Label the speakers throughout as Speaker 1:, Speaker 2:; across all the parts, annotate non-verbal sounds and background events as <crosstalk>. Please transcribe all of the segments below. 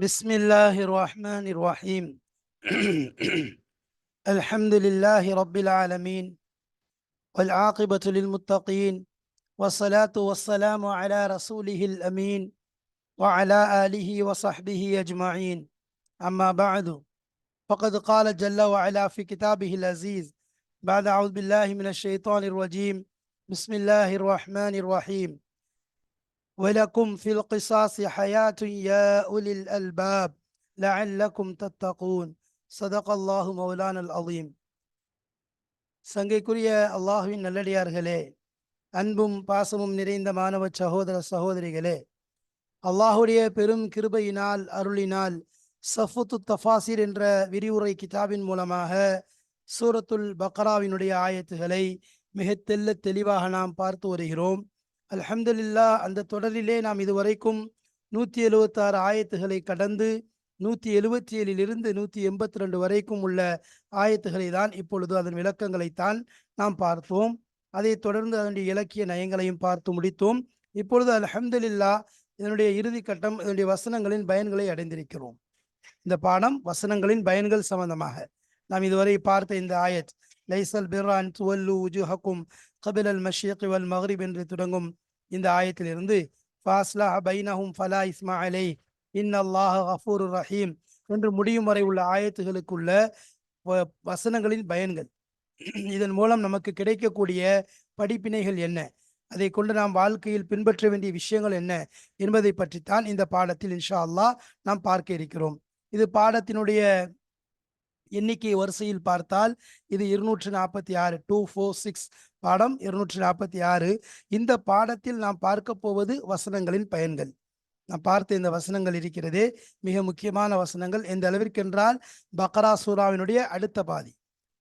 Speaker 1: بسم الله الرحمن الرحيم. <clears throat> الحمد لله رب العالمين والعاقبة للمتقين والصلاة والسلام على رسوله الأمين وعلى آله وصحبه أجمعين. أما بعد فقد قال جل وعلا في كتابه العزيز بعد أعوذ بالله من الشيطان الرجيم. بسم الله الرحمن الرحيم. ولكم في القصاص حياة يا أولي الألباب لعلكم تتقون. صدق الله مولانا العظيم. சங்கைக்குரிய அல்லாஹுவின் நல்லடியார்களே அன்பும் பாசமும் நிறைந்த மாணவ சகோதர சகோதரிகளே அல்லாஹுடைய பெரும் கிருபையினால் அருளினால் சஃபுத்து தஃபாசிர் என்ற விரிவுரை கிதாபின் மூலமாக சூரத்துல் பக்ராவினுடைய ஆயத்துகளை மிக தெல்ல தெளிவாக நாம் பார்த்து வருகிறோம். அல்ஹம்துலில்லா அந்த தொடரிலே நாம் இதுவரைக்கும் நூற்றி எழுபத்தாறு ஆயத்துகளை கடந்து நூற்றி எழுபத்தி ஏழிலிருந்து நூற்றி எண்பத்தி ரெண்டு வரைக்கும் உள்ள ஆயத்துகளை தான் இப்பொழுது அதன் விளக்கங்களைத்தான் நாம் பார்த்தோம். அதைத் தொடர்ந்து அதனுடைய இலக்கிய நயங்களையும் பார்த்து முடித்தோம். இப்பொழுது அல்ஹம்துலில்லா இதனுடைய இறுதி கட்டம் இதனுடைய வசனங்களின் பயன்களை அடைந்திருக்கிறோம். இந்த பாடம் வசனங்களின் பயன்கள் சம்பந்தமாக. நாம் இதுவரை பார்த்த இந்த ஆயத் லைசல் பிர்ரான் துவல்லு உஜுஹக்கும் கபில் அல் மஷியக் வல் மஹ்ரிப் என்று தொடங்கும் இந்த ஆயத்திலிருந்து ஃபாஸ்லா பைனஹும் ஃபலா இஸ்மா அலை இன் அல்லாஹ் கஃபூர் ரஹீம் என்று முடியும் வரை உள்ள ஆயத்துகளுக்குள்ள வ- வசனங்களின் பயன்கள். இதன் மூலம் நமக்கு கிடைக்கக்கூடிய படிப்பினைகள் என்ன? அதை கொண்டு நாம் வாழ்க்கையில் பின்பற்ற வேண்டிய விஷயங்கள் என்ன? என்பதை பற்றித்தான் இந்த பாடத்தில் இன்ஷா அல்லாஹ் நாம் பார்க்க இருக்கிறோம். இது பாடத்தினுடைய எண்ணிக்கை வரிசையில் பார்த்தால் இது இருநூற்று நாற்பத்தி ஆறு டூ ஃபோர் சிக்ஸ் பாடம் இருநூற்றி நாற்பத்தி ஆறு. இந்த பாடத்தில் நாம் பார்க்க போவது வசனங்களின் பயன்கள். நாம் பார்த்த இந்த வசனங்கள் இருக்கிறதே மிக முக்கியமான வசனங்கள். எந்த அளவிற்கென்றால் பக்ரா சூராவினுடைய அடுத்த பாதி.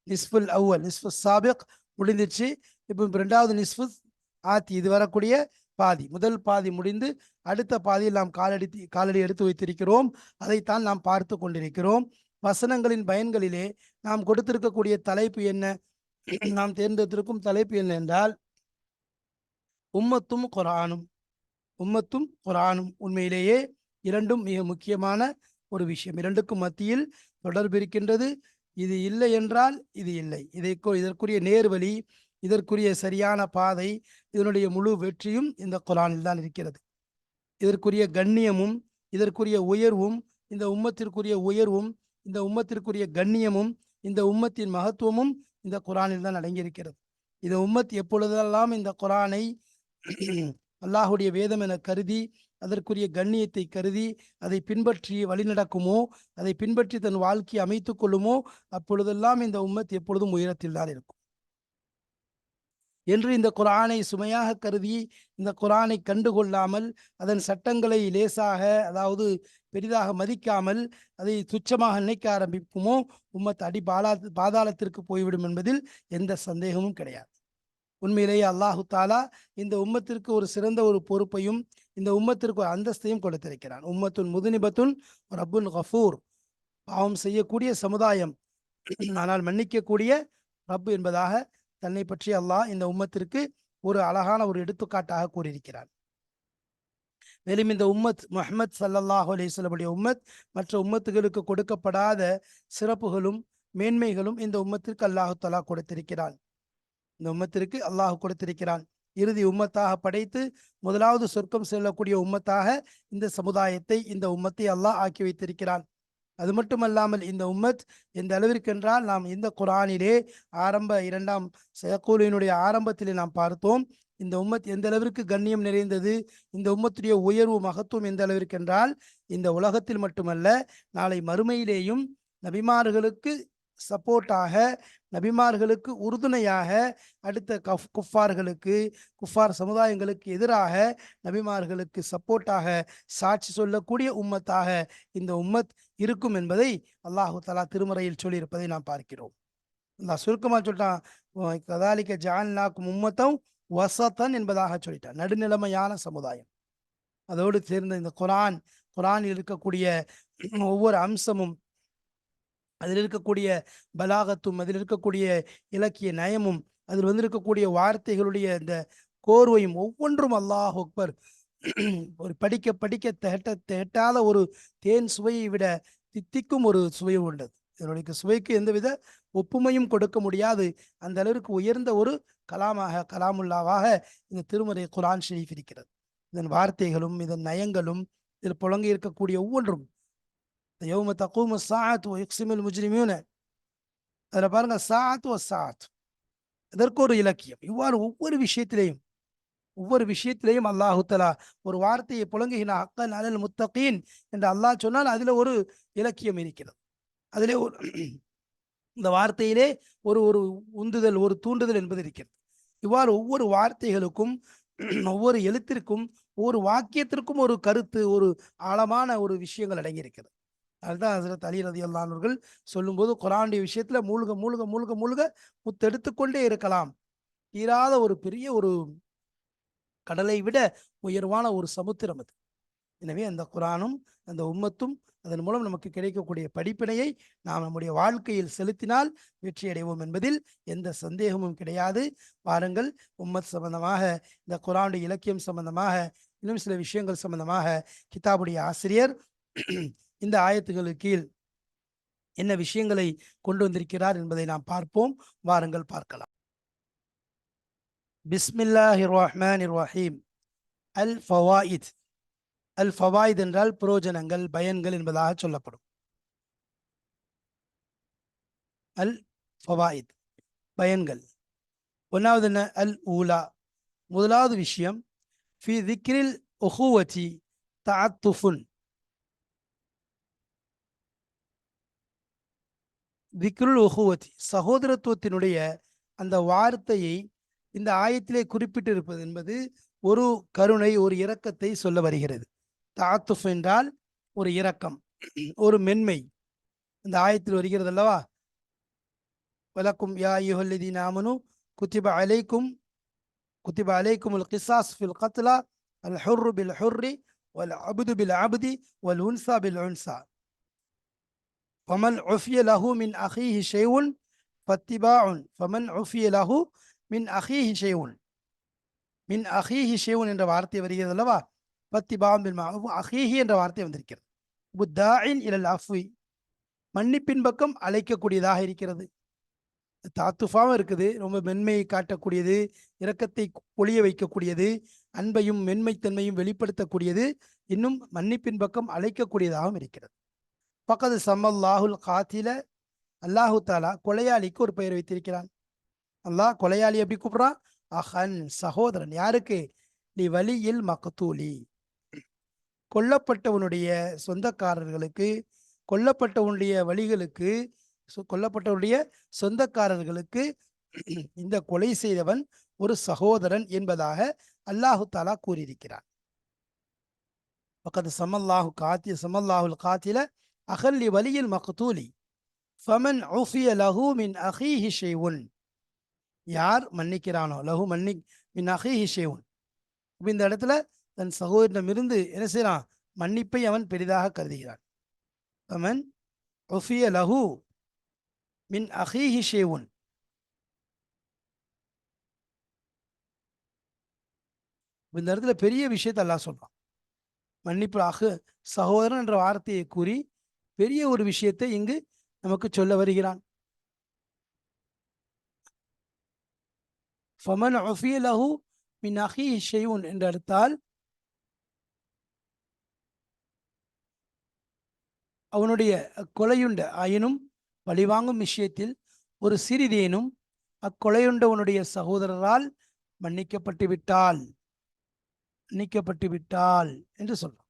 Speaker 1: நிஸ்புல் அவ்வல் நிஸ்பு சாபிக் முடிந்துச்சு இப்போ ரெண்டாவது நிஸ்பு ஆத்தி இது வரக்கூடிய பாதி. முதல் பாதி முடிந்து அடுத்த பாதியில் நாம் காலடி காலடி எடுத்து வைத்திருக்கிறோம். அதைத்தான் நாம் பார்த்து கொண்டிருக்கிறோம். வசனங்களின் பயன்களிலே நாம் கொடுத்திருக்கக்கூடிய தலைப்பு என்ன? <clears throat> நாம் தேர்ந்தெடுத்திருக்கும் தலைப்பு என்ன என்றால் உம்மத்தும் குரானும் உம்மத்தும் குரானும் உண்மையிலேயே இரண்டும் மிக முக்கியமான ஒரு விஷயம். இரண்டுக்கும் மத்தியில் தொடர்பு இருக்கின்றது. இது இல்லை என்றால் இது இல்லை. இதை இதற்குரிய நேர்வழி இதற்குரிய சரியான பாதை இதனுடைய முழு வெற்றியும் இந்த குரானில் தான் இருக்கிறது. இதற்குரிய கண்ணியமும் இதற்குரிய உயர்வும் இந்த உம்மத்திற்குரிய உயர்வும் இந்த உம்மத்திற்குரிய கண்ணியமும் இந்த உம்மத்தின் மகத்துவமும் இந்த குரானில் தான் அடங்கியிருக்கிறது. இந்த உம்மத் எப்பொழுதெல்லாம் இந்த குரானை அல்லாஹுடைய வேதம் என கருதி அதற்குரிய கண்ணியத்தை கருதி அதை பின்பற்றி வழிநடக்குமோ அதை பின்பற்றி தன் வாழ்க்கையை அமைத்துக் கொள்ளுமோ அப்பொழுதெல்லாம் இந்த உம்மத் எப்பொழுதும் உயரத்தில் தான் இருக்கும். என்று இந்த குரானை சுமையாக கருதி இந்த குரானை கண்டுகொள்ளாமல் அதன் சட்டங்களை லேசாக அதாவது பெரிதாக மதிக்காமல் அதை துச்சமாக நினைக்க ஆரம்பிக்குமோ? உம்மத் அடி பாலா பாதாளத்திற்கு போய்விடும் என்பதில் எந்த சந்தேகமும் கிடையாது. உண்மையிலேயே அல்லாஹு தாலா இந்த உம்மத்திற்கு ஒரு சிறந்த ஒரு பொறுப்பையும் இந்த உம்மத்திற்கு ஒரு அந்தஸ்தையும் கொடுத்திருக்கிறான். உம்மத்துன் முதுனிபத்துன் ரப்புன் கஃபூர். பாவம் செய்யக்கூடிய சமுதாயம். ஆனால் மன்னிக்கக்கூடிய ரப்பு என்பதாக தன்னை பற்றி அல்லாஹ் இந்த உம்மத்திற்கு ஒரு அழகான ஒரு எடுத்துக்காட்டாக கூறியிருக்கிறான். மேலும் இந்த உம்மத் முஹம்மத் சல்லல்லாஹு அலைஹி உம்மத் மற்ற உம்மத்துகளுக்கு கொடுக்கப்படாத சிறப்புகளும் மேன்மைகளும் இந்த உம்மத்திற்கு அல்லாஹு தலா கொடுத்திருக்கிறான். இந்த உம்மத்திற்கு அல்லாஹ் கொடுத்திருக்கிறான். இறுதி உம்மத்தாக படைத்து முதலாவது சொர்க்கம் செல்லக்கூடிய உம்மத்தாக இந்த சமுதாயத்தை இந்த உம்மத்தை அல்லாஹ் ஆக்கி வைத்திருக்கிறான். அது மட்டுமல்லாமல் இந்த உம்மத் எந்த அளவிற்கென்றால் நாம் இந்த குரானிலே ஆரம்ப இரண்டாம் சகூலினுடைய ஆரம்பத்திலே நாம் பார்த்தோம். இந்த உம்மத் எந்த அளவிற்கு கண்ணியம் நிறைந்தது இந்த உம்மத்துடைய உயர்வு மகத்துவம் எந்த அளவிற்கென்றால் இந்த உலகத்தில் மட்டுமல்ல நாளை மறுமையிலேயும் நபிமார்களுக்கு சப்போர்ட்டாக நபிமார்களுக்கு உறுதுணையாக அடுத்த கஃப் குஃபார்களுக்கு குஃபார் சமுதாயங்களுக்கு எதிராக நபிமார்களுக்கு சப்போர்ட்டாக சாட்சி சொல்லக்கூடிய உம்மத்தாக இந்த உம்மத் இருக்கும் என்பதை அல்லாஹு தலா திருமறையில் சொல்லியிருப்பதை நாம் பார்க்கிறோம். நான் சுருக்கமாக சொல்லிட்டான் கதாலிக்க ஜான்லாக்கும் உம்மத்தம் வசத்தன் என்பதாக சொல்லிட்டான். நடுநிலைமையான சமுதாயம். அதோடு சேர்ந்த இந்த குரான் குரானில் இருக்கக்கூடிய ஒவ்வொரு அம்சமும் அதில் இருக்கக்கூடிய பலாகத்தும் அதில் இருக்கக்கூடிய இலக்கிய நயமும் அதில் வந்திருக்கக்கூடிய வார்த்தைகளுடைய இந்த கோர்வையும் ஒவ்வொன்றும் அல்லாஹ் அக்பர் ஒரு படிக்க படிக்க திகட்ட திகட்டாத ஒரு தேன் சுவையை விட தித்திக்கும் ஒரு சுவை உள்ளது இதனுடைய சுவைக்கு எந்தவித ஒப்புமையும் கொடுக்க முடியாது. அந்த அளவிற்கு உயர்ந்த ஒரு கலாமாக கலாமுல்லாவாக இந்த திருமறை குரான் ஷெரீஃப் இருக்கிறது. இதன் வார்த்தைகளும் இதன் நயங்களும் இதில் புழங்கி இருக்கக்கூடிய ஒவ்வொன்றும் யோம தக்கூம சாத் எக்ஸிமல் முஜ்ரிமியூன அதில் பாருங்க சாத் ஓ சாத் இதற்கு ஒரு இலக்கியம் இவ்வாறு ஒவ்வொரு விஷயத்திலையும் ஒவ்வொரு விஷயத்திலையும் அல்லாஹு தலா ஒரு வார்த்தையை புலங்குகின்ற அக்கன் அலல் முத்தகீன் என்று அல்லாஹ் சொன்னால் அதில் ஒரு இலக்கியம் இருக்கிறது. அதிலே ஒரு இந்த வார்த்தையிலே ஒரு ஒரு உந்துதல் ஒரு தூண்டுதல் என்பது இருக்கிறது. இவ்வாறு ஒவ்வொரு வார்த்தைகளுக்கும் ஒவ்வொரு எழுத்திற்கும் ஒவ்வொரு வாக்கியத்திற்கும் ஒரு கருத்து ஒரு ஆழமான ஒரு விஷயங்கள் அடங்கியிருக்கிறது. அதுதான் ஹசரத் அலி ரதி அல்லானவர்கள் சொல்லும்போது குரானுடைய விஷயத்தில் மூழ்க மூழ்க மூழ்க மூழ்க முத்தெடுத்துக்கொண்டே இருக்கலாம். தீராத ஒரு பெரிய ஒரு கடலை விட உயர்வான ஒரு சமுத்திரம் அது. எனவே அந்த குரானும் அந்த உம்மத்தும் அதன் மூலம் நமக்கு கிடைக்கக்கூடிய படிப்பினையை நாம் நம்முடைய வாழ்க்கையில் செலுத்தினால் வெற்றி அடைவோம் என்பதில் எந்த சந்தேகமும் கிடையாது. பாருங்கள் உம்மத் சம்பந்தமாக இந்த குரானுடைய இலக்கியம் சம்பந்தமாக இன்னும் சில விஷயங்கள் சம்பந்தமாக கிதாபுடைய ஆசிரியர் இந்த ஆயத்துகளுக்கு கீழ் என்ன விஷயங்களை கொண்டு வந்திருக்கிறார் என்பதை நாம் பார்ப்போம். வாருங்கள் பார்க்கலாம். பிஸ்மில்லாஹி ரஹ்மான் ரஹீம் அல் ஃபவாயித். அல் ஃபவாயித் என்றால் புரோஜனங்கள் பயன்கள் என்பதாக சொல்லப்படும். அல் ஃபவாயித். பயன்கள். ஒன்றாவது என்ன? அல் ஊலா. முதலாவது விஷயம் ஃபி திக்ரில் ஒஹூவச்சி தாத்துஃபுன் திக்ருல் ஒஹுவத்தி சகோதரத்துவத்தினுடைய அந்த வார்த்தையை இந்த ஆயத்திலே குறிப்பிட்டிருப்பது என்பது ஒரு கருணை ஒரு இரக்கத்தை சொல்ல வருகிறது. தாத்துஃப் என்றால் ஒரு இரக்கம் ஒரு மென்மை. இந்த ஆயத்தில் வருகிறது அல்லவா? வலக்கும் யா யுஹல்லதி நாமனு குத்திப அலைக்கும் குத்திப அலைக்கும் உல் கிசாஸ் ஃபில் கத்லா அல் ஹுர்ரு பில் ஹுர்ரி வல் அபுது பில் அபுதி வல் உன்சா பில் உன்சா. ஒமன் ஒஃபிய லஹு மின் அஹீஹி ஷெய்வுன் ஃபத்திபா உன் ஃபமன் ஒஃபிய லஹு மின் அஹீஹி ஷெய்வுன் மின் அஹீஹி ஷெய்வுன் என்ற வார்த்தை வருகிறது அல்லவா? ஃபத்திபா மின் அஹீஹி என்ற வார்த்தை வந்திருக்கிறது. புத்தாயின் இலல் அஃபி. மன்னிப்பின் பக்கம் அழைக்கக்கூடியதாக இருக்கிறது. தாத்துஃபாவும் இருக்குது. ரொம்ப மென்மையை காட்டக்கூடியது. இரக்கத்தை ஒளிய வைக்கக்கூடியது. அன்பையும் மென்மைத்தன்மையும் வெளிப்படுத்தக்கூடியது. இன்னும் மன்னிப்பின் பக்கம் அழைக்கக்கூடியதாகவும் இருக்கிறது. பக்கத்து சம்மல்லாஹுல் காத்தில அல்லாஹு தாலா கொலையாளிக்கு ஒரு பெயர் வைத்திருக்கிறான். அல்லாஹ் கொலையாளி எப்படி கூப்பிடுறான் அஹன் சகோதரன். யாருக்கு? நீ வழியில் மக்தூலி. கொல்லப்பட்டவனுடைய சொந்தக்காரர்களுக்கு கொல்லப்பட்டவனுடைய வழிகளுக்கு கொல்லப்பட்டவனுடைய சொந்தக்காரர்களுக்கு <clears throat> இந்த கொலை செய்தவன் ஒரு சகோதரன் என்பதாக அல்லாஹு தாலா கூறியிருக்கிறான். பக்கத்து சமல்லாஹு காத்தி சமல்லாஹுல் காத்தில அகல்லி வலியில் மகத்தூலி ஃபமன் உஃபிய லஹு மின் அஹீஹி ஷேவுன் யார் மன்னிக்கிறானோ? லஹு மன்னி மின் அஹீஹி ஷெய்வுன் இந்த இடத்துல தன் சகோதரிடமிருந்து என்ன செய்யறான் மன்னிப்பை அவன் பெரிதாக கருதுகிறான். ஃபமன் ஒஃபிய லஹு மின் அஹீஹி ஷேவுன் இந்த இடத்துல பெரிய விஷயத்தை எல்லாம் சொல்றான். மன்னிப்பு அஹு சகோதரன் என்ற வார்த்தையை கூறி பெரிய ஒரு விஷயத்தை இங்கு நமக்கு சொல்ல வருகிறான். ஃபமன் ஒஃபிய மின் அஹீஹி ஷெய்வுன் என்று அடுத்தால் அவனுடைய கொலையுண்ட ஆயினும் பழிவாங்கும் விஷயத்தில் ஒரு சிறிதேனும் அக்கொலையுண்டவனுடைய சகோதரரால் மன்னிக்கப்பட்டு விட்டால் மன்னிக்கப்பட்டு விட்டால் என்று சொல்றான்.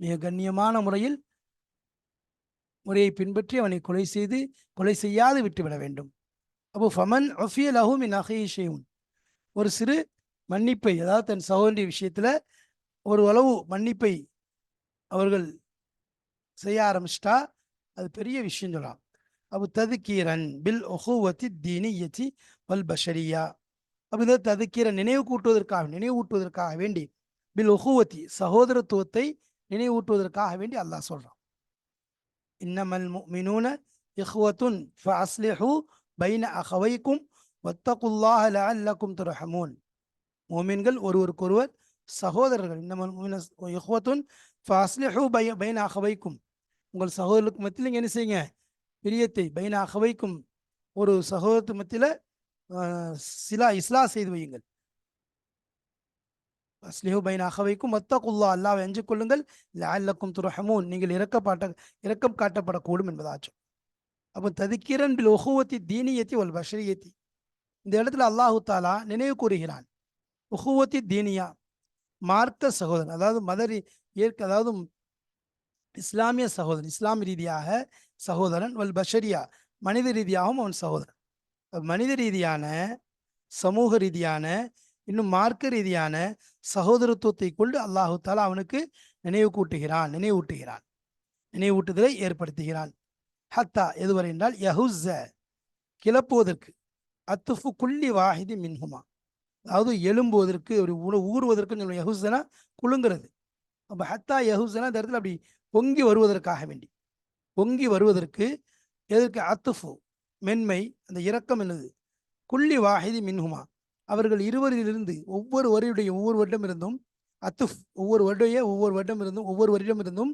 Speaker 1: மிக கண்ணியமான முறையில் முறையை பின்பற்றி அவனை கொலை செய்து கொலை செய்யாது விட்டுவிட வேண்டும். அப்போ ஃபமன் ஒஃபியல் அஹூமின் அஹீஷேவுன் ஒரு சிறு மன்னிப்பை அதாவது தன் சகோதரி விஷயத்துல ஒரு அளவு மன்னிப்பை அவர்கள் செய்ய ஆரம்பிச்சிட்டா அது பெரிய விஷயம் சொல்லலாம். அப்போ ததுக்கீரன் பில் ஒஹுவத்தி தீனியத்தி வல் பஷரியா. அப்போ இந்த ததுக்கீரன் நினைவு கூட்டுவதற்காக நினைவூட்டுவதற்காக வேண்டி பில் ஒஹுவத்தி சகோதரத்துவத்தை நினைவூட்டுவதற்காக வேண்டி அல்லாஹ் சொல்றான். இன்னமல் மினூன இஹ்வத்துன் ஃபஅஸ்லிஹு பைன அஹவைக்கும் வத்தகுல்லாஹ லஅல்லக்கும் துர்ஹமூன். மோமீன்கள் ஒருவருக்கொருவர் சகோதரர்கள். இன்னமல் யஹ்வத்துன் ஃபாஸ்லிஹு பை பைன அஹவைக்கும். உங்கள் சகோதரர்களுக்கு மத்தியில் நீங்கள் என்ன செய்யுங்க? பிரியத்தை பைன அகவைக்கும் ஒரு சகோதரத்து மத்தியில் சிலா இஸ்லா செய்து வையுங்கள். அஸ்லிஹு பைன் அகவைக்கும் மத்தகுல்லா அல்லாவை அஞ்சு கொள்ளுங்கள் லால்லக்கும் துரஹமூன் நீங்கள் இறக்கப்பட்ட இறக்கம் காட்டப்படக்கூடும் என்பதாச்சும் அப்போ ததிக்கிரன் பில் உஹுவத்தி தீனியத்தி ஒல் பஷரியத்தி இந்த இடத்துல அல்லாஹு தாலா நினைவு கூறுகிறான் உஹுவத்தி தீனியா மார்க்க சகோதரன் அதாவது மதரி ஏற்க அதாவது இஸ்லாமிய சகோதரன் இஸ்லாம் ரீதியாக சகோதரன் வல் பஷரியா மனித ரீதியாகவும் அவன் சகோதரன் மனித ரீதியான சமூக ரீதியான இன்னும் மார்க்க ரீதியான சகோதரத்துவத்தை கொண்டு அல்லாஹு தாலா அவனுக்கு நினைவு கூட்டுகிறான் நினைவூட்டுகிறான். நினைவூட்டுதலை ஏற்படுத்துகிறான். ஹத்தா எதுவரை என்றால் யஹுஸ கிளப்புவதற்கு. அத்துஃபு குள்ளி வாஹிதி மின்ஹுமா. அதாவது எழும்புவதற்கு ஒரு உணவு ஊறுவதற்கு சொல்லுவோம் யஹுசனா குலுங்கிறது. அப்போ ஹத்தா யஹுசனா இந்த இடத்துல அப்படி பொங்கி வருவதற்காக வேண்டி. பொங்கி வருவதற்கு எதற்கு? அத்துஃபு மென்மை அந்த இரக்கம் என்னது? குள்ளி வாஹிதி மின்ஹுமா. அவர்கள் இருவரிலிருந்து ஒவ்வொரு வரியுடைய ஒவ்வொரு வருடம் இருந்தும் அத்துஃப் ஒவ்வொரு வருடைய ஒவ்வொரு வருடம் இருந்தும் ஒவ்வொரு வருடம் இருந்தும்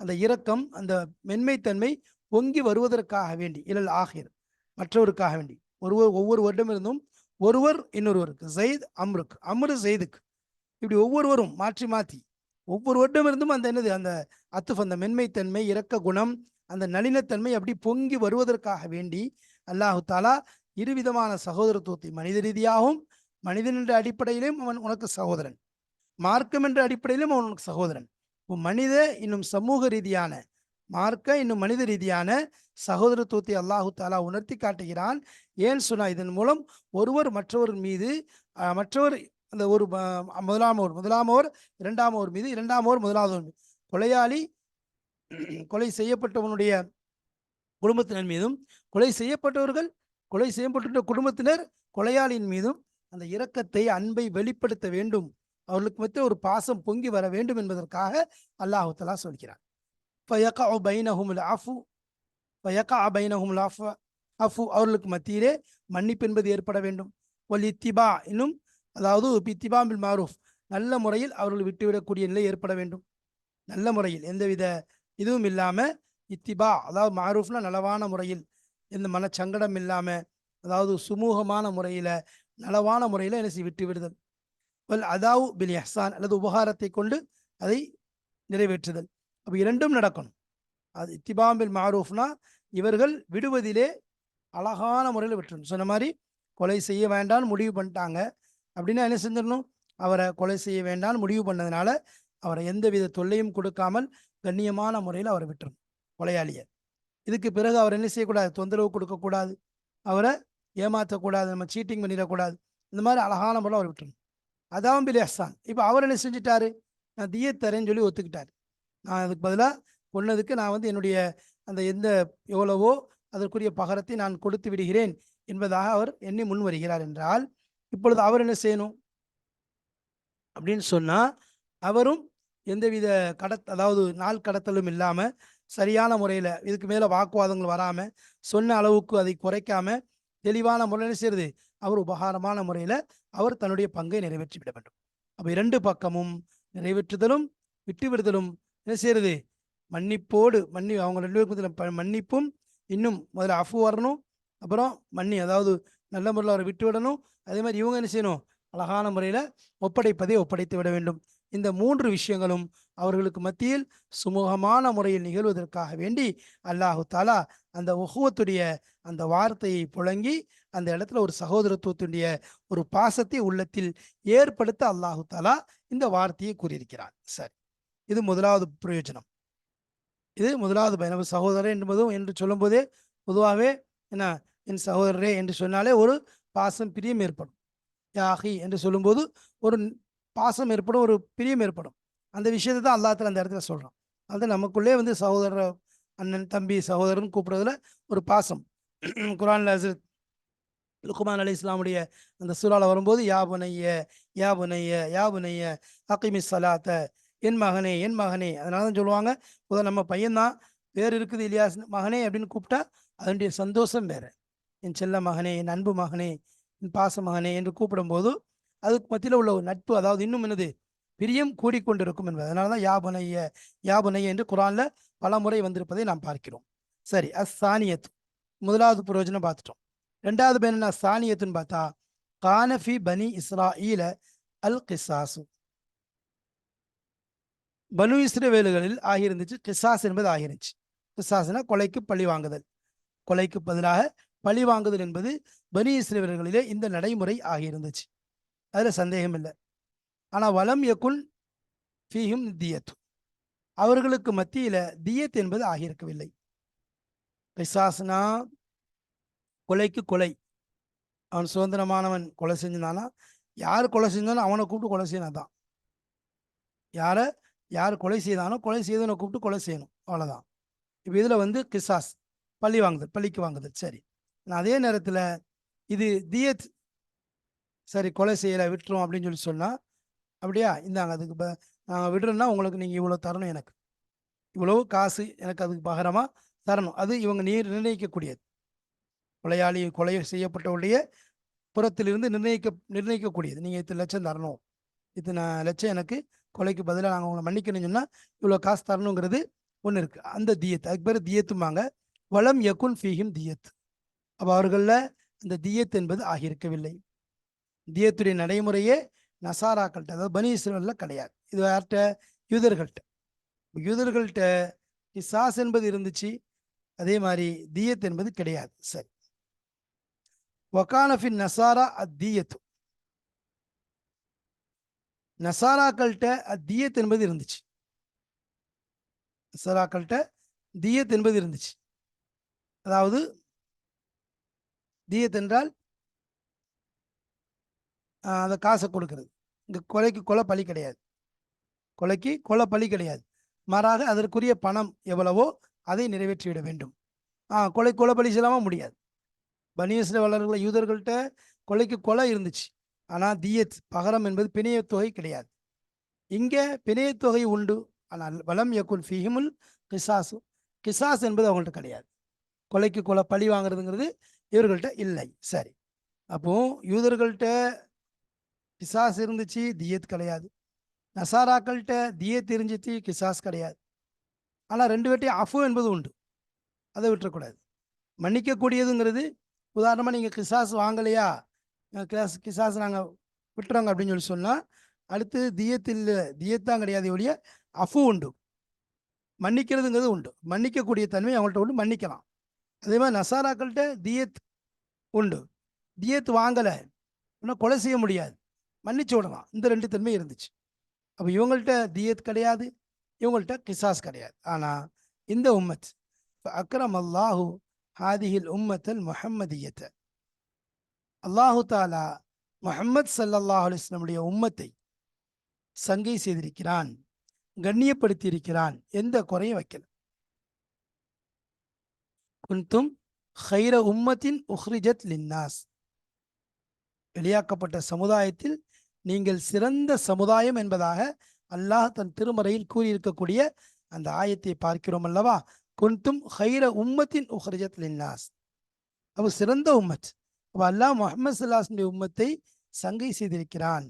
Speaker 1: அந்த இரக்கம் அந்த மென்மைத்தன்மை பொங்கி வருவதற்காக வேண்டி இழல் ஆகிர் மற்றவருக்காக வேண்டி. ஒருவர் ஒவ்வொரு வருடம் இருந்தும் ஒருவர் இன்னொருவருக்கு ஜெயித் அம்ருக்கு அம்ரு ஜெயிதுக்கு. இப்படி ஒவ்வொருவரும் மாற்றி மாற்றி ஒவ்வொரு வருடம் இருந்தும் அந்த என்னது அந்த அத்துஃப் அந்த மென்மைத்தன்மை இரக்க குணம் அந்த நளினத்தன்மை அப்படி பொங்கி வருவதற்காக வேண்டி அல்லாஹு தாலா இருவிதமான சகோதரத்துவத்தை மனித ரீதியாகவும் மனிதன் என்ற அடிப்படையிலும் அவன் உனக்கு சகோதரன். மார்க்கம் என்ற அடிப்படையிலும் அவன் உனக்கு சகோதரன். மனித இன்னும் சமூக ரீதியான மார்க்க இன்னும் மனித ரீதியான சகோதரத்துவத்தை அல்லாஹு தாலா உணர்த்தி காட்டுகிறான். ஏன் சொன்னால் இதன் மூலம் ஒருவர் மற்றவர் மீது மற்றவர் அந்த ஒரு முதலாமவர் முதலாமவர் இரண்டாமவர் மீது இரண்டாமவர் முதலாமவர் மீது. கொலையாளி கொலை செய்யப்பட்டவனுடைய குடும்பத்தினர் மீதும் கொலை செய்யப்பட்டவர்கள் கொலை செய்யப்பட்ட குடும்பத்தினர் கொலையாளியின் மீதும் அந்த இரக்கத்தை அன்பை வெளிப்படுத்த வேண்டும். அவர்களுக்கு மத்திய ஒரு பாசம் பொங்கி வர வேண்டும் என்பதற்காக அல்லாஹுத்தலா சொல்கிறார் ஃபயகா பைனஹும் அஃபு ஃபயகா பைனஹும் அஃபு அஃபு அவர்களுக்கு மத்தியிலே மன்னிப்பு என்பது ஏற்பட வேண்டும். ஒல் இத்திபா இன்னும் அதாவது இத்திபா பில் மாரூஃப் நல்ல முறையில் அவர்கள் விட்டுவிடக்கூடிய நிலை ஏற்பட வேண்டும். நல்ல முறையில் எந்தவித இதுவும் இல்லாமல் இத்திபா அதாவது மாரூஃப்னா நலவான முறையில் எந்த மனச்சங்கடம் இல்லாமல் அதாவது சுமூகமான முறையில் நலவான முறையில் என்ன செய்ய விட்டு விடுதல் வல் அதாவு பில் எஹ்சான் அல்லது உபகாரத்தை கொண்டு அதை நிறைவேற்றுதல். அப்போ இரண்டும் நடக்கணும். அது இத்திபாம்பில் மாரூஃப்னா இவர்கள் விடுவதிலே அழகான முறையில் விட்டுணும் சொன்ன மாதிரி கொலை செய்ய வேண்டாம்னு முடிவு பண்ணிட்டாங்க அப்படின்னா என்ன செஞ்சிடணும்? அவரை கொலை செய்ய வேண்டாம்னு முடிவு பண்ணதுனால அவரை எந்தவித தொல்லையும் கொடுக்காமல் கண்ணியமான முறையில் அவரை விட்டுரும் கொலையாளியை. இதுக்கு பிறகு அவர் என்ன செய்யக்கூடாது? தொந்தரவு கொடுக்கக்கூடாது. அவரை ஏமாற்றக்கூடாது நம்ம சீட்டிங் பண்ணிடக்கூடாது. இந்த மாதிரி அழகான முறையில் அவர் விட்டுறணும் அதான் பில் எஹ்சான் இப்போ அவர் என்ன செஞ்சுட்டாரு? நான் தீய தரேன்னு சொல்லி ஒத்துக்கிட்டார். நான் அதுக்கு பதிலாக கொன்னதுக்கு நான் வந்து என்னுடைய அந்த எந்த எவ்வளவோ அதற்குரிய பகரத்தை நான் கொடுத்து விடுகிறேன் என்பதாக அவர் எண்ணி முன் வருகிறார் என்றால் இப்பொழுது அவர் என்ன செய்யணும்? அப்படின்னு சொன்னால் அவரும் எந்தவித கடத் அதாவது நாள் கடத்தலும் இல்லாமல் சரியான முறையில் இதுக்கு மேலே வாக்குவாதங்கள் வராமல் சொன்ன அளவுக்கு அதை குறைக்காம தெளிவான முறையில் செய்யறது அவர் உபகாரமான முறையில் அவர் தன்னுடைய பங்கை நிறைவேற்றி விட வேண்டும். அப்போ இரண்டு பக்கமும் நிறைவேற்றுதலும் விட்டு விடுதலும் என்ன செய்யறது மன்னிப்போடு மன்னி அவங்க ரெண்டு பேருக்கும் ப- மன்னிப்பும் இன்னும் முதல்ல அஃபு வரணும் அப்புறம் மன்னி அதாவது நல்ல முறையில் அவரை விட்டு விடணும் அதே மாதிரி இவங்க என்ன செய்யணும்? அழகான முறையில் ஒப்படைப்பதை ஒப்படைத்து விட வேண்டும். இந்த மூன்று விஷயங்களும் அவர்களுக்கு மத்தியில் சுமூகமான முறையில் நிகழ்வதற்காக வேண்டி அல்லாஹு தாலா அந்த உகுவத்துடைய அந்த வார்த்தையை புழங்கி அந்த இடத்துல ஒரு சகோதரத்துவத்துடைய ஒரு பாசத்தை உள்ளத்தில் ஏற்படுத்த அல்லாஹு தாலா இந்த வார்த்தையை கூறியிருக்கிறான் சரி. இது முதலாவது பிரயோஜனம். இது முதலாவது பயணம் சகோதரர் என்பதும் என்று சொல்லும்போதே பொதுவாகவே என்ன? என் சகோதரரே என்று சொன்னாலே ஒரு பாசம் பிரியம் ஏற்படும். யாகி என்று சொல்லும்போது ஒரு பாசம் ஏற்படும் ஒரு பிரியம் ஏற்படும். அந்த விஷயத்தை தான் அல்லாத்துல அந்த இடத்துல சொல்கிறான் அது நமக்குள்ளே வந்து சகோதரர் அண்ணன் தம்பி சகோதரன் கூப்பிடுறதுல ஒரு பாசம். குரான் ஹசரத் லுக்குமான் அலி இஸ்லாமுடைய அந்த சூறால வரும்போது யாபுனைய யாபுனைய யா புனைய யா அகிமி சலாத்த என் மகனே என் மகனே அதனால தான் சொல்லுவாங்க. முதல் நம்ம பையன்தான் பேர் இருக்குது இலியாஸ் மகனே அப்படின்னு கூப்பிட்டா அதனுடைய சந்தோஷம் வேற. என் செல்ல மகனே என் அன்பு மகனே என் பாச மகனே என்று கூப்பிடும்போது அதுக்கு மத்தியில் உள்ள ஒரு நட்பு அதாவது இன்னும் என்னது? பிரியம் கூடிக்கொண்டிருக்கும் என்பது. அதனால தான் யாபனைய யாபனைய என்று குரான்ல பல முறை வந்திருப்பதை நாம் பார்க்கிறோம். சரி அஸ் சானியத் முதலாவது பிரயோஜனம் பார்த்துட்டோம். ரெண்டாவது பேர் என்ன? சானியத்துன்னு பார்த்தா கானஃபி பனி இஸ்ராஈல அல் கிசாசு. பனு இஸ்ரவேலுகளில் ஆகியிருந்துச்சு. கிசாஸ் என்பது ஆகிருந்துச்சு. கிசாஸ்னா கொலைக்கு பழி வாங்குதல். கொலைக்கு பதிலாக பழி வாங்குதல் என்பது பனி இஸ்ரவேலர்களிலே இந்த நடைமுறை ஆகியிருந்துச்சு. அதுல சந்தேகம் இல்லை. ஆனால் வலம் எக்குள் ஃபீஹும் தியத் அவர்களுக்கு மத்தியில தியத் என்பது ஆகியிருக்கவில்லை. பிசாசுனா கொலைக்கு கொலை. அவன் சுதந்திரமானவன் கொலை செஞ்சிருந்தானா யார் கொலை செஞ்சாலும் அவனை கூப்பிட்டு கொலை செய்யணும் தான் யாரை யார் கொலை செய்தானோ கொலை செய்தவனை கூப்பிட்டு கொலை செய்யணும். அவ்வளோதான் இப்போ இதில் வந்து கிசாஸ் பள்ளி வாங்குதல் பள்ளிக்கு வாங்குதல். சரி. அதே நேரத்தில் இது தியத் சரி கொலை செய்யலை விட்டுரும் அப்படின்னு சொல்லி சொன்னால் அப்படியா? இந்தாங்க அதுக்கு ப நாங்கள் விடுறோன்னா உங்களுக்கு நீங்கள் இவ்வளோ தரணும் எனக்கு. இவ்வளவு காசு எனக்கு அதுக்கு பகரமாக தரணும். அது இவங்க நீர் நிர்ணயிக்கக்கூடியது. கொலையாளி கொலை செய்யப்பட்டவருடைய புறத்திலிருந்து நிர்ணயிக்க நிர்ணயிக்கக்கூடியது. நீங்கள் இத்தனை லட்சம் தரணும். இத்தனை லட்சம் எனக்கு கொலைக்கு பதிலாக நாங்கள் உங்களை மன்னிக்கணும்னு சொன்னால் இவ்வளோ காசு தரணுங்கிறது ஒன்று இருக்குது அந்த தியத் அதுக்கு பேர் தியத்துமாங்க வளம் யகுன் ஃபீஹிம் தியத். அப்போ அவர்களில் அந்த தியத் என்பது ஆகியிருக்கவில்லை. தியத்துடைய நடைமுறையே நசாராக்கள்கிட்ட அதாவது பனி கிடையாது. இது யார்கிட்ட யூதர்கள்ட்ட. யூதர்கள்ட்ட கிசாஸ் என்பது இருந்துச்சு அதே மாதிரி தியத் என்பது கிடையாது. சரி. வக்கானஃபின் நசாரா அத்தீயத்து நசாராக்கள்கிட்ட அத்தீயத் என்பது இருந்துச்சு. நசாராக்கள்கிட்ட தீயத் என்பது இருந்துச்சு. அதாவது தியத் என்றால் அந்த காசை கொடுக்கறது. இங்கே கொலைக்கு கொலை பலி கிடையாது. கொலைக்கு கொலை பலி கிடையாது. மாறாக அதற்குரிய பணம் எவ்வளவோ அதை நிறைவேற்றிவிட வேண்டும். ஆ கொலை கொலை பலி செல்லாமல் முடியாது. பனியஸ்ல வளர்களை யூதர்கள்ட்ட கொலைக்கு கொலை இருந்துச்சு. ஆனால் தியத் பகரம் என்பது பிணையத் தொகை கிடையாது. இங்கே பிணையத் தொகை உண்டு. ஆனால் வலம் யக்குன் ஃபிஹிமுல் கிசாசு. கிசாஸ் என்பது அவங்கள்ட்ட கிடையாது. கொலைக்கு கொலை பழி வாங்குறதுங்கிறது இவர்கள்ட்ட இல்லை. சரி. அப்போது யூதர்கள்ட்ட கிசாஸ் இருந்துச்சு தியத் கிடையாது. நசாராக்கள்கிட்ட தியத் இருந்துச்சு கிசாஸ் கிடையாது. ஆனால் ரெண்டு பேர்ட்டையும் அஃபு என்பது உண்டு. அதை விட்டுறக்கூடாது. மன்னிக்கக்கூடியதுங்கிறது உதாரணமாக நீங்கள் கிசாஸ் வாங்கலையா? கிசாஸ் கிளாஸ் கிசாஸ் நாங்கள் விட்டுறோங்க அப்படின்னு சொல்லி சொன்னால் அடுத்து தியத் இல்லை தியத் கிடையாது ஒழிய அஃபு உண்டு. மன்னிக்கிறதுங்கிறது உண்டு. மன்னிக்கக்கூடிய தன்மை அவங்கள்ட்ட உண்டு மன்னிக்கலாம். அதே மாதிரி நசாராக்கள்கிட்ட தியத் உண்டு. தியத் வாங்கலை. இன்னும் கொலை செய்ய முடியாது. மன்னிச்சு விடலாம் இந்த ரெண்டு தன்மை இருந்துச்சு. அப்போ இவங்கள்ட்ட தியத் கிடையாது இவங்கள்ட்ட கிசாஸ் கிடையாது. ஆனால் இந்த உம்மத் அக்ரம் அல்லாஹு ஹாதிஹில் உம்மத்தல் முஹம்மதியத்தை. அல்லாஹு தாலா முஹம்மத் சல்லாஹ் அலிஸ்லமுடைய உம்மத்தை சங்கை செய்திருக்கிறான் கண்ணியப்படுத்தி இருக்கிறான் எந்த குறையும் வைக்கல. குந்தும் ஹைர உம்மத்தின் உஹ்ரிஜத் லின்னாஸ். வெளியாக்கப்பட்ட சமுதாயத்தில் நீங்கள் சிறந்த சமுதாயம் என்பதாக அல்லாஹ் தன் திருமறையில் கூறியிருக்கக்கூடிய அந்த ஆயத்தை பார்க்கிறோம் அல்லவா? குன்தும் ஹைர உம்மத்தின் உஹ்ரிஜத் லின்னாஸ். அப்போ சிறந்த உம்மத். அப்போ அல்லாஹ் முஹம்மது சல்லாஹுடைய உம்மத்தை சங்கை செய்திருக்கிறான்.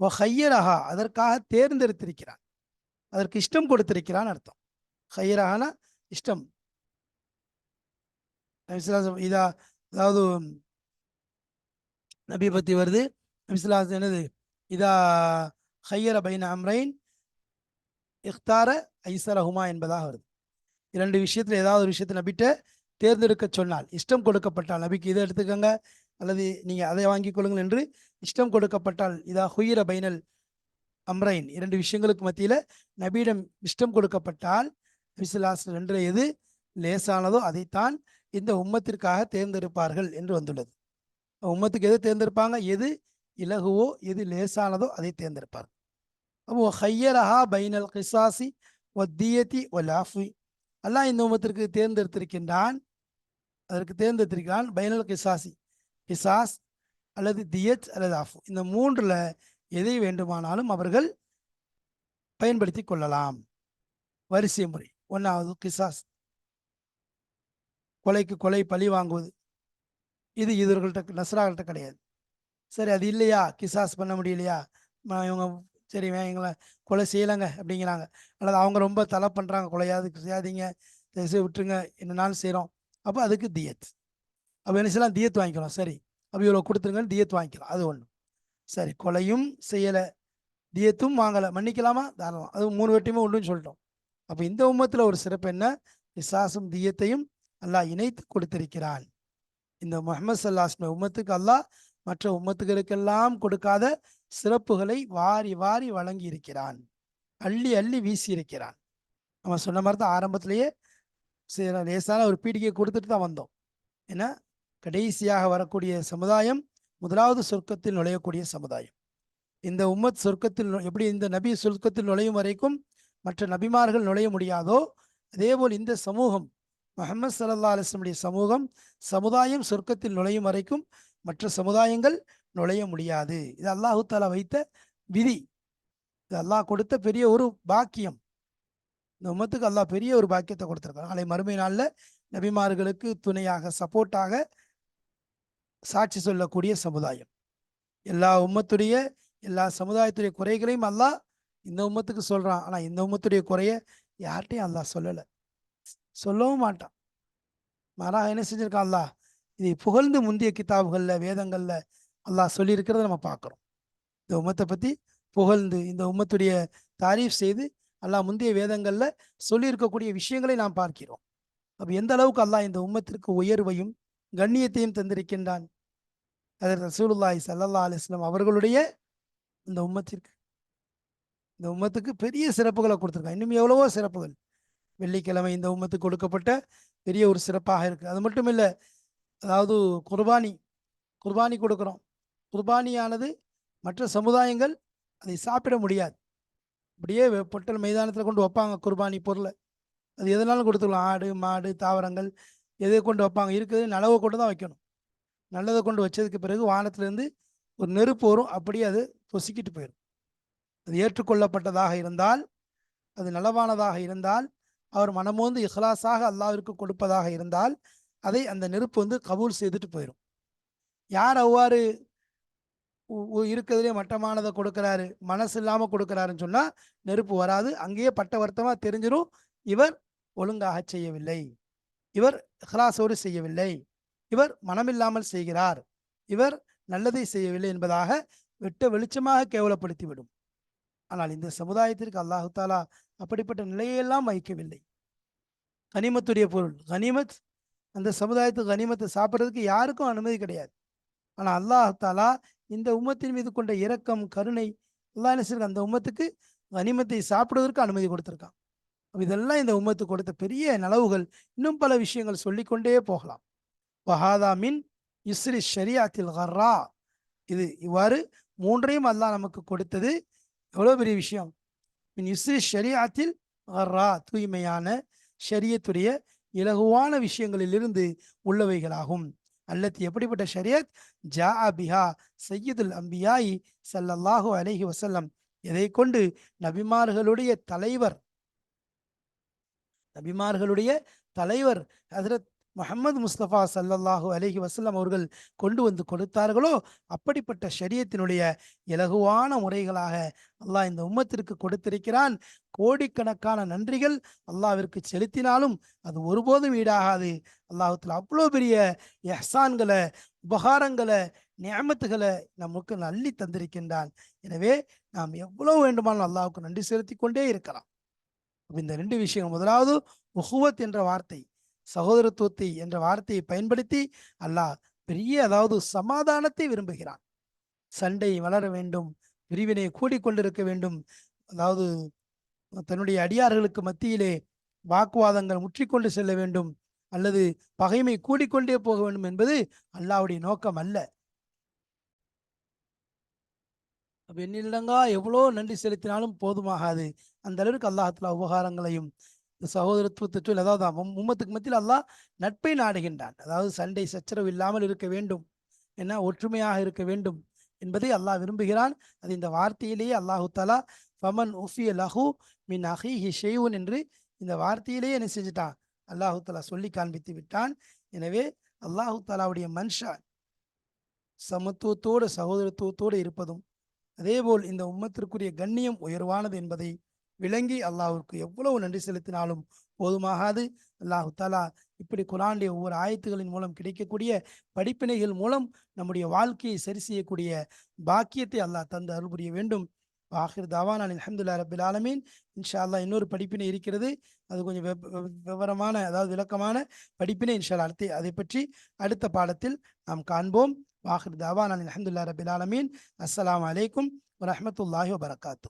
Speaker 1: ஓ ஹையரஹா அதற்காக தேர்ந்தெடுத்திருக்கிறான். அதற்கு இஷ்டம் கொடுத்திருக்கிறான் அர்த்தம். ஹையரஹானா இஷ்டம். இதா அதாவது நபி பத்தி வருது. நபிசுல்லாஸ் என்னது? இதா ஹையர பைன அம்ரைன் இஃப்தார ஐசரஹுமா என்பதாக வருது. இரண்டு விஷயத்தில் ஏதாவது ஒரு விஷயத்தை நபிட்ட தேர்ந்தெடுக்க சொன்னால் இஷ்டம் கொடுக்கப்பட்டால் நபிக்கு இதை எடுத்துக்கோங்க அல்லது நீங்கள் அதை வாங்கிக் கொள்ளுங்கள் என்று இஷ்டம் கொடுக்கப்பட்டால் இதா ஹுயிர பைனல் அம்ரைன் இரண்டு விஷயங்களுக்கு மத்தியில் நபியிடம் இஷ்டம் கொடுக்கப்பட்டால் நபிசுல்லாஸ் ரெண்டு எது லேசானதோ அதைத்தான் இந்த உம்மத்திற்காக தேர்ந்தெடுப்பார்கள் என்று வந்துள்ளது. உம்மத்துக்கு எது தேர்ந்தெடுப்பாங்க? எது இலகுவோ எது லேசானதோ அதை தேர்ந்தெடுப்பார். அப்போ ஹையரஹா பைனல் கிசாசி ஒத்தியத்தி ஒலாஃபி அல்லாஹ் இந்த உமத்திற்கு தேர்ந்தெடுத்திருக்கின்றான் அதற்கு தேர்ந்தெடுத்திருக்கிறான் பைனல் கிசாசி. கிசாஸ் அல்லது தியத் அல்லது ஆஃபு இந்த மூன்றில் எதை வேண்டுமானாலும் அவர்கள் பயன்படுத்தி கொள்ளலாம். வரிசை முறை. ஒன்றாவது கிசாஸ். கொலைக்கு கொலை பழி வாங்குவது. இது இவர்கள்ட்ட நசராகள்கிட்ட கிடையாது. சரி அது இல்லையா? கிசாஸ் பண்ண முடியலையா? இவங்க சரி எங்களை கொலை செய்யலைங்க அப்படிங்கிறாங்க. அல்லது அவங்க ரொம்ப தலை பண்ணுறாங்க கொலையாது செய்யாதீங்க தயவுசெய்து விட்டுருங்க என்னன்னாலும் செய்கிறோம் அப்போ அதுக்கு தியத். அப்போ என்ன செய்யலாம்? தியத் வாங்கிக்கலாம் சரி. அப்போ இவ்வளோ கொடுத்துருங்கன்னு தியத் வாங்கிக்கலாம். அது ஒன்று சரி கொலையும் செய்யலை தியத்தும் வாங்கலை. மன்னிக்கலாமா? தாராளம். அது மூணு வெட்டியுமே உண்டுன்னு சொல்லிட்டோம். அப்போ இந்த உம்மத்தில் ஒரு சிறப்பு என்ன? விசாசும் தியத்தையும் அல்லாஹ் இணைத்து கொடுத்திருக்கிறான். இந்த முகமது சல்லாஸ்மி உம்மத்துக்கு அல்லாஹ் மற்ற உம்மத்துகளுக்கெல்லாம் கொடுக்காத சிறப்புகளை வாரி வாரி வழங்கி இருக்கிறான் அள்ளி அள்ளி வீசி இருக்கிறான் நம்ம சொன்ன மாதிரி தான் ஆரம்பத்திலேயே சில லேசான ஒரு பீடிக்கை கொடுத்துட்டு தான் வந்தோம். ஏன்னா கடைசியாக வரக்கூடிய சமுதாயம் முதலாவது சொர்க்கத்தில் நுழையக்கூடிய சமுதாயம். இந்த உம்மத் சொர்க்கத்தில் நு- எப்படி இந்த நபி சொர்க்கத்தில் நுழையும் வரைக்கும் மற்ற நபிமார்கள் நுழைய முடியாதோ அதேபோல் இந்த சமூகம் முஹம்மது சல்லா அலிஸ்லமுடைய சமூகம் சமுதாயம் சொர்க்கத்தில் நுழையும் வரைக்கும் மற்ற சமுதாயங்கள் நுழைய முடியாது. இது அல்லாஹு தாலா வைத்த விதி. இது அல்லாஹ் கொடுத்த பெரிய ஒரு பாக்கியம். இந்த உம்மத்துக்கு அல்லாஹ் பெரிய ஒரு பாக்கியத்தை கொடுத்துருக்காங்க நாளை மறுமை நாளில் நபிமார்களுக்கு துணையாக சப்போர்ட்டாக சாட்சி சொல்லக்கூடிய சமுதாயம். எல்லா உம்மத்துடைய எல்லா சமுதாயத்துடைய குறைகளையும் அல்லாஹ் இந்த உம்மத்துக்கு சொல்கிறான் ஆனால் இந்த உம்மத்துடைய குறைய யார்கிட்டையும் அல்லாஹ் சொல்லலை. சொல்லவும் மாட்டான். மாறாக என்ன செஞ்சிருக்கான் அல்லாஹ்? இதை புகழ்ந்து முந்திய கிதாபுகளில் வேதங்களில் அல்லாஹ் சொல்லியிருக்கிறத நம்ம பார்க்குறோம். இந்த உம்மத்தை பற்றி புகழ்ந்து இந்த உம்மத்துடைய தாரீஃப் செய்து அல்லாஹ் முந்தைய வேதங்களில் சொல்லியிருக்கக்கூடிய விஷயங்களை நாம் பார்க்கிறோம். அப்போ எந்த அளவுக்கு அல்லாஹ் இந்த உம்மத்திற்கு உயர்வையும் கண்ணியத்தையும் தந்திருக்கின்றான்? அதற்கு ரசூலுல்லாஹி சல்லா அலிஸ்லாம் அவர்களுடைய இந்த உம்மத்திற்கு. இந்த உம்மத்துக்கு பெரிய சிறப்புகளை கொடுத்துருக்கான் இன்னும் எவ்வளவோ சிறப்புகள். வெள்ளிக்கிழமை இந்த உம்மத்துக்கு கொடுக்கப்பட்ட பெரிய ஒரு சிறப்பாக இருக்குது அது மட்டும் இல்லை அதாவது குர்பானி குர்பானி கொடுக்குறோம். குர்பானியானது மற்ற சமுதாயங்கள் அதை சாப்பிட முடியாது. அப்படியே பொட்டல் மைதானத்தில் கொண்டு வைப்பாங்க குர்பானி பொருளை. அது எதனாலும் கொடுத்துக்கலாம். ஆடு மாடு தாவரங்கள் எதை கொண்டு வைப்பாங்க. இருக்கிறது நலவை கொண்டு தான் வைக்கணும். நல்லதை கொண்டு வச்சதுக்கு பிறகு வானத்திலேருந்து ஒரு நெருப்பு வரும். அப்படியே அது பொசுக்கிட்டு போயிடும். அது ஏற்றுக்கொள்ளப்பட்டதாக இருந்தால் அது நலவானதாக இருந்தால் அவர் மனமோந்து இஹ்லாஸாக அல்லாவிற்கு கொடுப்பதாக இருந்தால் அதை அந்த நெருப்பு வந்து கபூல் செய்துட்டு போயிடும் யார் அவ்வாறு இருக்கிறதுலே மட்டமானதை கொடுக்குறாரு மனசு இல்லாமல் கொடுக்குறாருன்னு சொன்னால் நெருப்பு வராது அங்கேயே பட்ட வருத்தமாக தெரிஞ்சிடும் இவர் ஒழுங்காக செய்யவில்லை. இவர் இஹ்லாஸோடு செய்யவில்லை. இவர் மனமில்லாமல் செய்கிறார். இவர் நல்லதை செய்யவில்லை என்பதாக வெட்ட வெளிச்சமாக கேவலப்படுத்திவிடும். ஆனால் இந்த சமுதாயத்திற்கு அல்லாஹு தாலா அப்படிப்பட்ட நிலையெல்லாம் வைக்கவில்லை. கனிமத்துடைய பொருள் கனிமத் அந்த சமுதாயத்துக்கு கனிமத்தை சாப்பிட்றதுக்கு யாருக்கும் அனுமதி கிடையாது. ஆனால் அல்லாஹ் தாலா இந்த உம்மத்தின் மீது கொண்ட இரக்கம் கருணை எல்லாம் என்ன அந்த உம்மத்துக்கு கனிமத்தை சாப்பிடுவதற்கு அனுமதி கொடுத்திருக்கான். இதெல்லாம் இந்த உம்மத்துக்கு கொடுத்த பெரிய நலவுகள். இன்னும் பல விஷயங்கள் சொல்லிக்கொண்டே போகலாம். வஹாதா மின் இஸ்ரி ஷரியாத்தில் ஹர்ரா இது இவ்வாறு மூன்றையும் அல்லாஹ் நமக்கு கொடுத்தது. எவ்வளோ பெரிய விஷயம்? மின் இஸ்ரி ஷரியாத்தில் ஹர்ரா தூய்மையான ஷரியத்துடைய இலகுவான விஷயங்களிலிருந்து உள்ளவைகளாகும். அல்லது எப்படிப்பட்ட ஷரியத்? ஜா அபிஹா சையதுல் அம்பியாயி சல்லல்லாஹு அலஹி வசல்லம் எதை கொண்டு நபிமார்களுடைய தலைவர் நபிமார்களுடைய தலைவர் ஹசரத் முகமது முஸ்தபா சல்லல்லாஹூ அலஹி வசல்லம் அவர்கள் கொண்டு வந்து கொடுத்தார்களோ? அப்படிப்பட்ட ஷரியத்தினுடைய இலகுவான முறைகளாக அல்லாஹ் இந்த உம்மத்திற்கு கொடுத்திருக்கிறான். கோடிக்கணக்கான நன்றிகள் அல்லாவிற்கு செலுத்தினாலும் அது ஒருபோதும் ஈடாகாது. அல்லாஹத்தில் அவ்வளோ பெரிய எஹ்சான்களை உபகாரங்களை நியமத்துகளை நமக்கு அள்ளி தந்திருக்கின்றான். எனவே நாம் எவ்வளவு வேண்டுமானாலும் அல்லாவுக்கு நன்றி செலுத்தி கொண்டே இருக்கலாம். இந்த ரெண்டு விஷயம் முதலாவது உஹுவத் என்ற வார்த்தை. சகோதரத்துவத்தை என்ற வார்த்தையை பயன்படுத்தி அல்லாஹ் பெரிய அதாவது சமாதானத்தை விரும்புகிறான். சண்டை வளர வேண்டும் பிரிவினை கூடிக்கொண்டிருக்க வேண்டும். அதாவது தன்னுடைய அடியார்களுக்கு மத்தியிலே வாக்குவாதங்கள் முற்றிக்கொண்டு செல்ல வேண்டும் அல்லது பகைமை கூடிக்கொண்டே போக வேண்டும் என்பது அல்லாவுடைய நோக்கம் அல்ல. அப்ப எவ்வளோ நன்றி செலுத்தினாலும் போதுமாகாது. அந்த அளவுக்கு அல்லாஹத்துல உபகாரங்களையும் இந்த அதாவது உம்மத்துக்கு மத்தியில் அல்லாஹ் நட்பை நாடுகின்றான். அதாவது சண்டை சச்சரவு இல்லாமல் இருக்க வேண்டும். என்ன? ஒற்றுமையாக இருக்க வேண்டும் என்பதை அல்லாஹ் விரும்புகிறான். அது இந்த வார்த்தையிலேயே அல்லாஹு தாலா ஃபமன் உஃபி லஹு மின் அஹிஹி ஷெய்வுன் என்று இந்த வார்த்தையிலேயே என்ன செஞ்சிட்டான்? அல்லாஹு தாலா சொல்லி காண்பித்து விட்டான். எனவே அல்லாஹு தாலாவுடைய மன்ஷா சமத்துவத்தோடு சகோதரத்துவத்தோடு இருப்பதும் அதேபோல் இந்த உம்மத்திற்குரிய கண்ணியம் உயர்வானது என்பதை விளங்கி அல்லாஹுக்கு எவ்வளவு நன்றி செலுத்தினாலும் போதுமாகாது. அல்லாஹு தாலா இப்படி குரானுடைய ஒவ்வொரு ஆயத்துகளின் மூலம் கிடைக்கக்கூடிய படிப்பினைகள் மூலம் நம்முடைய வாழ்க்கையை சரி செய்யக்கூடிய பாக்கியத்தை அல்லாஹ் தந்து அருள் புரிய வேண்டும். ஆஹிர் தாவான் அலமதுல்லா ரபில் ஆலமீன். இன்ஷா அல்லாஹ் இன்னொரு படிப்பினை இருக்கிறது. அது கொஞ்சம் வெவ்- விவரமான அதாவது விளக்கமான படிப்பினை இன்ஷா அடுத்து அதை பற்றி அடுத்த பாடத்தில் நாம் காண்போம். ஆஹிர் தாவான் அலமதுல்லா ரபில் ஆலமீன். அஸ்லாம் வலைக்கும் வரமத்துல்லாஹி வபரகாத்து.